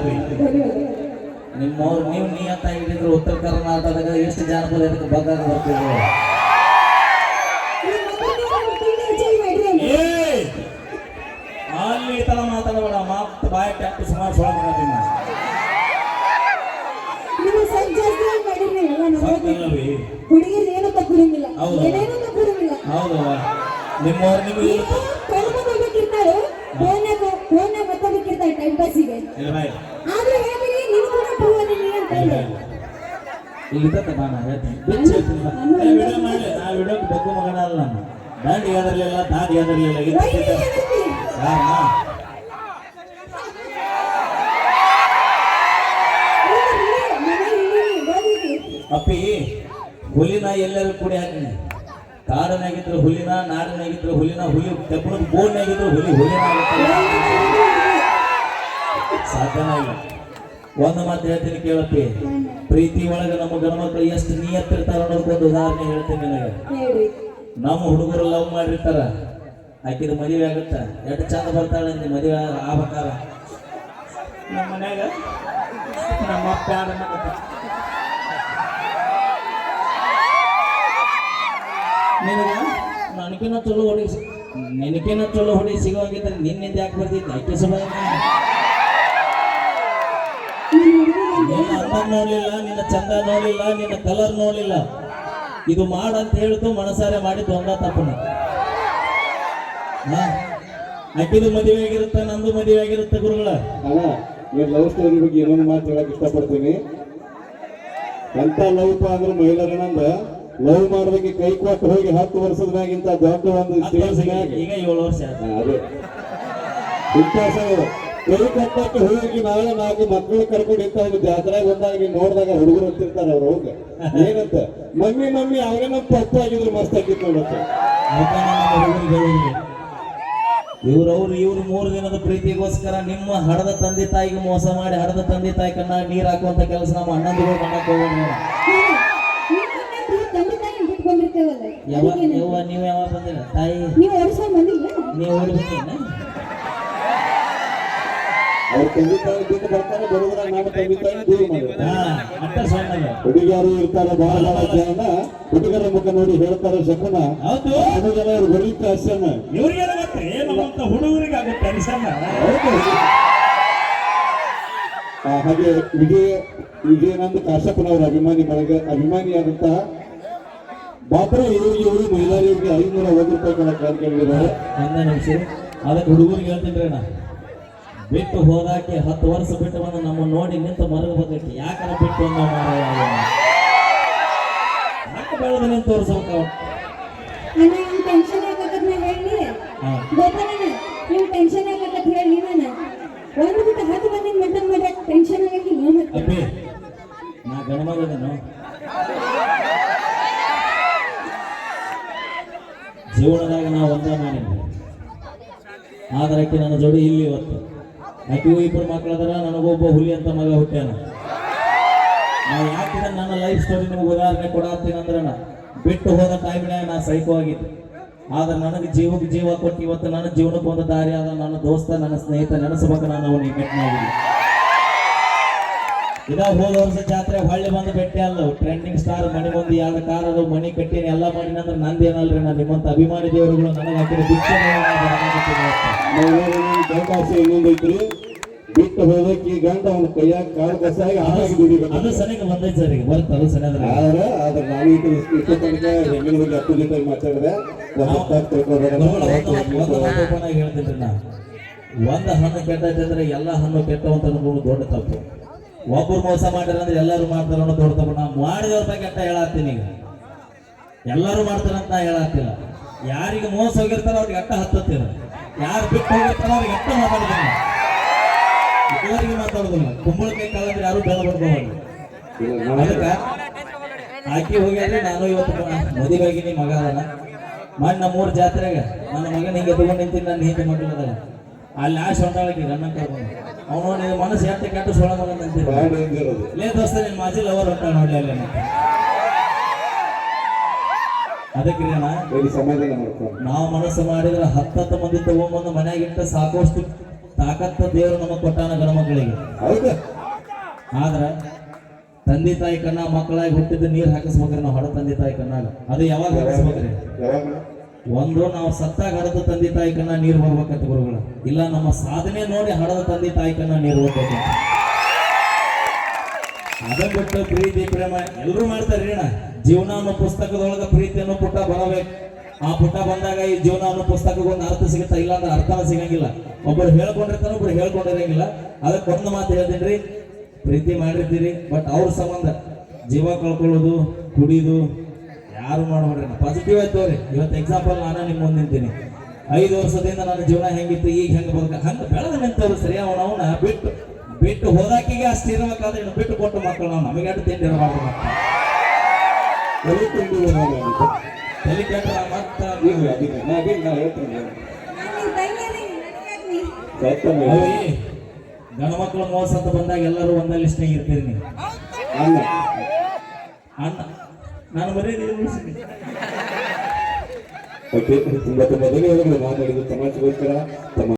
ಅವಿ ನಿಮ್ಮವ್ರು ನೀವು ಅಂತ ಹಿಡಿದ್ರೆ ಉತ್ತರ ಕರ್ನಾಟಕದಾಗ ಎಷ್ಟು ಜಾನಪದ ಇದಕ್ಕೆ ಬಗ್ಗಾಗ ಬರ್ತಿದ್ರು ಅಲ್ಲಿ ಈ ಥರ ಮಾತಾಡಬೇಡ ಮಾತು ಬಾಯಿ ಟ್ಯಾಕ್ಟಿ ಸುಮಾರು ಸೊಳ ಮಾಡ್ತೀನಿ ಹುಡುಗಿರು ಏನು. ಏನೇನು ಹೌದು ನಿಮ್ಮವ್ರು ನಿಮಗೆ ಫೋನ್ಯಾಗ ಆದ್ರೆ ನೀನು ಕೂಡ ಅಂತ ಹೇಳಿ. ಬಾ ಹೇಳ್ತೀನಿ. ವಿಡಿಯೋ ಮಾಡಿ ಆ ಬಗ್ಗು ಮಗನ ಅಲ್ಲ ನಾನು ದಾಂಡಿ ದಾಡಿ. ಅಪ್ಪಿ ಹುಲಿನ ಎಲ್ಲರೂ ಕೂಡಿ ಹಾಕಿನಿ ಕಾಡನಾಗಿದ್ರು ಹುಲಿನ ನಾಡಿನಾಗಿದ್ರು ಹುಲಿನ ಹುಲಿ ತೆಪ್ಪಣದ ಬೋರ್ನಾಗಿದ್ರು ಹುಲಿ ಹುಲಿನ ಆಗುತ್ತೆ. ಸಾಧ್ಯನೇ ಇಲ್ಲ. ಒಂದು ಮಾತು ಹೇಳ್ತೀನಿ ಕೇಳಪ್ಪಿ ಪ್ರೀತಿ ಒಳಗೆ ನಮ್ಮ ಗಣಮಕ್ಳು ಎಷ್ಟು ನೀಯತ್ತಿರ್ತಾರ ಅನ್ನೋದಕ್ಕೊಂದು ಉದಾಹರಣೆ ಹೇಳ್ತೀನಿ ನಿನಗೆ. ನಮ್ಮ ಹುಡುಗರು ಲವ್ ಮಾಡಿರ್ತಾರ. ಆಕಿದ ಮದುವೆ ಆಗುತ್ತ? ಎಷ್ಟು ಚಂದ ಬರ್ತಾಳೆ ನಿ ಮದುವೆ ಆಗ್ಬೇಕಾರ ನಮ್ಮ ಮನ್ಯಾಗ ನಮ್ಮ ಅಪ್ಪ ನಿನಗ ನನಗಿನ ಚಲೋ ಹೊಡಿ ನಿನಗಿನ ಚಲೋ ಹೊಡಿ ಸಿಗೋಗಿದ್ರೆ ನಿನ್ನಿಂದ ಯಾಕೆ ಬರ್ತಿದ್ದೆ? ಆಕೆ ಸುಮ್ಮನೆ ಅಂದ ನೋಡ್ಲಿಲ್ಲ ನಿನ್ನ ಚಂದ ನೋಡಿಲ್ಲ ನಿನ್ನ ಕಲರ್ ನೋಡ್ಲಿಲ್ಲ. ಇದು ಮಾಡಂತ ಅಂತ ಹೇಳಿದ್ದು ಮನಸಾರೆ ಮಾಡಿ ಒಂದ ತಪ್ಪನ. ಅಕ್ಕಿದು ಮದುವೆ ಆಗಿರುತ್ತೆ ನಂದು ಮದುವೆ ಆಗಿರುತ್ತೆ ಗುರುಗಳ. ಅಣ್ಣ ಲವ್ ಸ್ಟೋರಿ ಬಗ್ಗೆ ಏನೊಂದು ಮಾತು ಹೇಳಕ್ ಇಷ್ಟಪಡ್ತೀನಿ. ಎಂತ ಲವ್ ಅಂದ್ರೆ ಮಹಿಳೆಯರನ್ನಂದ ಲವ್ ಮಾಡೋದಕ್ಕೆ ಕೈ ಕೊಟ್ಟು ಹೋಗಿ ಹತ್ತು ವರ್ಷದಾಗಿಂತ ದೊಡ್ಡ ಒಂದು ಸ್ಟೇಜ್ ಈಗ ಏಳು ವರ್ಷ ಅದೇ. ಇತಿಹಾಸ ಇದೆ. ಕೈ ಕಟ್ಟಕ್ಕೆ ಹೋಗಿ ನಾಳೆ ನಾಲ್ಕು ಮಕ್ಕಳು ಕರ್ಕೊಂಡು ಒಂದು ಜಾತ್ರೆಗೆ ಬಂದಾಗ ನೀವು ನೋಡಿದಾಗ ಹುಡುಗರು ಅಂತಿರ್ತಾರೆ ಅವ್ರು ಹೋಗ ಏನಂತ? ಮಮ್ಮಿ ಮಮ್ಮಿ ಅವರೇ ನಮ್ಮ ಪಪ್ಪ ಆಗಿದ್ರು ಮಸ್ತ್ ಆಗಿತ್ತು ನೋಡತ್ತೆ ಇವ್ರವ್ರು ಇವ್ರು ಮೂರು ದಿನದ ಪ್ರೀತಿಗೋಸ್ಕರ ನಿಮ್ಮ ಹಡದ ತಂದೆ ತಾಯಿಗೆ ಮೋಸ ಮಾಡಿ ಹಡದ ತಂದೆ ತಾಯಿ ಕಣ್ಣ ನೀರ್ ಹಾಕುವಂತ ಕೆಲಸ ನಮ್ಮ ಅಣ್ಣಂದಿಗಳು ಮಾಡಕ್ ಹೋಗೋಣ ಯಾವ ಯವ್ವ ನೀವು ಯಾವಾಗ ಬಂದಿರ? ತಾಯಿ? ನೀವು ಬಂದಿಲ್ಲ? ನೀವು ಓಡಿ ಅವ್ರ ಬಿಟ್ಟು ಬರ್ತಾರೆ? ದೂರ ಹುಡುಗಿಯರು ಇರ್ತಾರೆ ಬಹಳ ಬಹಳ ಜನ. ಹುಡುಗರ ಮುಖ ನೋಡಿ ಹೇಳ್ತಾರೆ ಶಕುನ. ಹುಡುಗರ ಅವ್ರು ಗೊತ್ತ್ರಿ ನಮ್ಮಂತ ಹುಡುಗರಿಗೆ ಆಗುತ್ತೆ ಹಾಗೆ ವಿಜಯ ವಿಜಯನಂದ ಕಾಶ್ಯಪ್ಪನವರ ಅಭಿಮಾನಿ ಬಳಗ ಅಭಿಮಾನಿಯಾದಂತಹ ಬಾಬ್ರ ಇವರಿಗೆ ಇವರು ಮಹಿಳೆಯರಿಗೆ ಐನೂರ ಒಂದು ರೂಪಾಯಿ ಕೊಡಕ್ಕೆ ಕೇಳಿದ್ದಾರೆ. ಅದಕ್ಕೆ ಹುಡುಗರಿಗೆ ಹೇಳ್ತೀನಿ ಬಿಟ್ಟು ಹೋದಾಕೆ ಹತ್ತು ವರ್ಷ ಬಿಟ್ಟು ಬಂದು ನಮ್ಮ ನೋಡಿ ನಿಂತು ಮರಗಬೇಕು ಯಾಕಂದ್ರೆ ಬಿಟ್ಟು ಬಂದ ಯಾಕೆ ಬೆಳೆದ ನಿಂತು ತೋರಿಸ್ಬೇಕು ನೀವು ಟೆನ್ಷನ್ ಯಾಕತ್ ನಾ ಹೇಳಿ ಹಾ. ಗೋಪಾಲಣ್ಣ ನೀವು ಟೆನ್ಷನ್ ಹೇಳಿ ನಾನು ಒಂದು ಬಿಟ್ಟು ಹತ್ತು ಮಾಡ್ಯಾಕ ಟೆನ್ಷನ್ ಅಪ್ಪಿ ನಾ ಗಣಮಗದೇನು ಜೀವನದಾಗ ನಾವು ಒಂದೇ ಮಾಡಿದ್ವಿ ಆದ್ರೆ ನನ್ನ ಜೋಡಿ ಇಲ್ಲಿ ಇವತ್ತು. ಆಕೆಗೂ ಇಬ್ಬರು ಮಕ್ಕಳದಾರ ನನಗೊಬ್ಬ ಹುಲಿ ಅಂತ ಮಗ ಹುಟ್ಟ್ಯಾನ. ನಾ ಯಾಕೆ ನನ್ನ ಲೈಫ್ ಸ್ಟೋರಿ ನಿಮ್ಗೆ ಉದಾಹರಣೆ ಕೊಡತ್ತೀನಿ ಅಂದ್ರೆ ಬಿಟ್ಟು ಹೋದ ಟೈಮ್ನಾಗ ನಾ ಸೈಕೋ ಆಗಿದ್ದೆ. ಆದ್ರೆ ನನಗೆ ಜೀವಕ್ಕೆ ಜೀವ ಕೊಟ್ಟು ಇವತ್ತು ನನ್ನ ಜೀವನಕ್ಕೆ ಒಂದು ದಾರಿ ಆದ ನನ್ನ ದೋಸ್ತ, ನನ್ನ ಸ್ನೇಹಿತ ನೆನೆಸ್ಬೇಕು ನಾನು ಅವನಿಗೆ ಭೇಟಿಯಾಗಿದ್ದೆ ಇದ ಹೋದ ವರ್ಷ ಜಾತ್ರೆ ಹೊಳ್ಳಿ ಬಂದು ಬೆಟ್ಟೆ ಅಲ್ಲ ಟ್ರೆಂಡಿಂಗ್ ಸ್ಟಾರ್ ಮನೆ ಬಂದು ಯಾವ ಕಾರ್ ಅದು ಮನೆ ಕಟ್ಟಿನ ಎಲ್ಲ ಮಾಡಿನ ಅಂದ್ರೆ ನಂದೇನಲ್ರಿ? ನಾನು ನಿಮ್ಮಂತ ಅಭಿಮಾನಿ ದೇವರುಗಳು ನನಗೆ ಹಾಕಿದ್ರೆ ಭಿಕ್ಷೆ ಅವಕಾಶ ಇನ್ನೊಂದು ಐತ್ರಿ? ಬಿಟ್ಟು ಹೋದಕ್ಕೆ ಗಂಡ ಅವನ ಕೈಯಾಗ ಕಾಳು ಕಸಾಗಿ ಅದು ಸನಿಗೆ ಬಂದೈತೆ ಸರ್ ಈಗ. ಬರ್ತ ಅದು ಸನಿಯಾದ್ರೆ ಆದ್ರೆ. ಆದ್ರೆ ನಾನು ಈಗ ಇಷ್ಟು ತನಕ ಹೆಂಗಿನ ಬಗ್ಗೆ ಅಪೋಸಿಟ್ ಆಗಿ ಮಾತಾಡಿದೆ. ಹೇಳ್ತೀನಿ ನಾ. ಒಂದು ಹಣ್ಣು ಕೆಟ್ಟೈತೆ ಅಂದ್ರೆ ಎಲ್ಲ ಹಣ್ಣು ಕೆಟ್ಟವಂತ ಅಂತ ದೊಡ್ಡ ತಪ್ಪು. ಒಬ್ಬರು ಮೋಸ ಅಂದ್ರೆ ಎಲ್ಲರೂ ಮಾಡ್ತಾರ ಅನ್ನೋ ದೊಡ್ಡ ತಪ್ಪು. ನಾ ಮಾಡಿದವ್ರ ಬಗ್ಗೆ ಅಂತ ಹೇಳತ್ತೀನಿ ಈಗ. ಎಲ್ಲರೂ ಮಾಡ್ತಾರೆ ಅಂತ ನಾ ಹೇಳತ್ತಿಲ್ಲ. ಯಾರಿಗೆ ಮೋಸ ಹೋಗಿರ್ತಾರ ಅವ್ರಿಗೆ ಅಟ್ಟ ಹತ್ತತ್ತಿರ. ಯಾರು ಬಿಟ್ಟು ಹೋಗಿರ್ತಾರ ಅವ್ರಿಗೆ ಅಟ್ಟ ಮಾತಾಡ್ತೀನಿ ಎಲ್ಲರಿಗೆ ಮಾತಾಡೋದಿಲ್ಲ. ಕುಂಬಳಕಾಯಿ ಕಾಲಂದ್ರೆ ಯಾರು ಬೆಲೆ ನಾನು- ಅದಕ್ಕೆ ಆಕಿ ಹೋಗ್ಯಾದ್ರೆ ನಾನು ಇವತ್ತು ಮದುವೆ ನೀ ಮಗ ಅದನ್ನ ನಮ್ಮ ಮೂರು ಜಾತ್ರೆಗೆ, ನನ್ನ ಮಗನ ಹಿಂಗೆ ತಗೊಂಡು ನಿಂತೀನಿ ನನ್ನ ಹಿಂದೆ ಮಾಡಿಲ್ಲ ಅಲ್ಲಿ ಆಶ್ ಹೊಂದಾಳಕ್ಕೆ ಕರ್ಕೊಂಡು ಅವನು ನಿನ್ನ ಮನಸ್ಸು ಎಂತ ಕೆಟ್ಟ ಸೊಳ ಮಗ ನಿಂತಿಲ್ಲ ಭಾಳ danger ಅದು. ಲೇ ದೋಸ್ತ ನಿನ್ನ ಮಾಜಿ ಲವರ್ ಹೊಂಟ ನೋಡ್ಲಿ ಅಲ್ಲಿ ಅದಕ್ಕೆ ಸಮಾಧಾನ ನಾವು ಮನಸ್ಸು ಮಾಡಿದ್ರೆ ಹತ್ತತ್ತು ಮಂದಿ ತಗೊಂಬಂದು ಮನ್ಯಾಗ ಇಟ್ಟ ಸಾಕಷ್ಟು ತಾಕತ್ತ ದೇವರು ನಮಗೆ ಕೊಟ್ಟಾನ ಗಣ ಮಕ್ಕಳಿಗೆ ಆದ್ರೆ ಆದ್ರ ತಂದೆ ತಾಯಿ ಕಣ್ಣ ಮಕ್ಕಳಾಗಿ ಹುಟ್ಟಿದ ನೀರ್ ಹಾಕಿಸ್ಬೇಕ್ರಿ ನಾವು ಹೊರ ತಂದೆ ತಾಯಿ ಕಣ್ಣಾಗ. ಅದು ಯಾವಾಗ ಹಾಕಿಸ್ಬೇಕ್ರಿ? ಯಾವಾಗ? ಒಂದು ನಾವು ಸತ್ತಾಗ ಹಡದ ತಂದೆ ತಾಯಿ ಕಣ್ಣ ನೀರು ಬರ್ಬೇಕಂತ ಗುರುಗಳ. ಇಲ್ಲ, ನಮ್ಮ ಸಾಧನೆ ನೋಡಿ ಹಡದ ತಂದೆ ತಾಯಿ ಕಣ್ಣ ನೀರು ಬರ್ಬೇಕು. ಅದ ಬಿಟ್ಟು ಪ್ರೀತಿ, ಪ್ರೇಮ ಎಲ್ಲರೂ ಮಾಡ್ತಾರೆ ರೀಣ ಜೀವನ ಅನ್ನೋ ಪುಸ್ತಕದೊಳಗ ಪ್ರೀತಿ ಅನ್ನೋ ಪುಟ ಬರಬೇಕು. ಆ ಪುಟ್ಟ ಬಂದಾಗ ಈ ಜೀವನ ಅನ್ನೋ ಪುಸ್ತಕಗೊಂದು ಅರ್ಥ ಸಿಗುತ್ತಾ ಇಲ್ಲ ಅಂದ್ರೆ ಅರ್ಥನ ಸಿಗಂಗಿಲ್ಲ. ಒಬ್ಬರು ಹೇಳ್ಕೊಂಡಿರ್ತಾನೆ, ಒಬ್ರು ಹೇಳ್ಕೊಂಡಿರಂಗಿಲ್ಲ. ಅದಕ್ಕೆ ಒಂದು ಮಾತು ಹೇಳ್ತೀನಿ ಪ್ರೀತಿ ಮಾಡಿರ್ತೀರಿ, ಬಟ್ ಅವ್ರ ಸಂಬಂಧ. ಜೀವ ಕಳ್ಕೊಳ್ಳೋದು, ಕುಡಿದು ಯಾರು ಮಾಡ್ಬೇಡ್ರಿ ಪಾಸಿಟಿವ್ ಆಯ್ತು ರೀ ಇವತ್ತು ಎಕ್ಸಾಂಪಲ್ ನಾನು ನಿಮ್ಮ ಮುಂದೆ ನಿಂತೀನಿ. ಐದು ವರ್ಷದಿಂದ ನನ್ನ ಜೀವನ ಹೆಂಗಿತ್ತು ಈಗ ಹೆಂಗೆ ಬದುಕ? ಹಂಗೆ ಬೆಳೆದ ನಿಂತವ್ರು ಸರಿ ಅವನ ಅವನ ಬಿಟ್ಟು ಬಿಟ್ಟು ಹೋದಾಕಿಗೆ ಅಷ್ಟು ಇರ್ಬೇಕಾದ್ರೆ ಇನ್ನು ಬಿಟ್ಟು ಕೊಟ್ಟು ಮಕ್ಕಳು ನಾವು ನಮಗೆ ಅಟ್ಟು ತಿಂಡಿ ಇರಬಾರ್ದು? ತಲೆ ಕೆಟ್ಟ ಮತ್ತ ಮೋಸ ಅಂತ ಬಂದಾಗ ಎಲ್ಲರೂ ಒಂದೇ ಲಿಸ್ಟ್ನಾಗ ಇರ್ತೀರಿ ನೀವು. ಅಣ್ಣ. ನಾನು ಮರ್ಯಾದೆ ಉಳಿಸಿನಿ ಓಕೆ ತುಂಬಾ ತುಂಬಾ ಧನ್ಯವಾದಗಳು ತಮಾಷೆಗೋಸ್ಕರ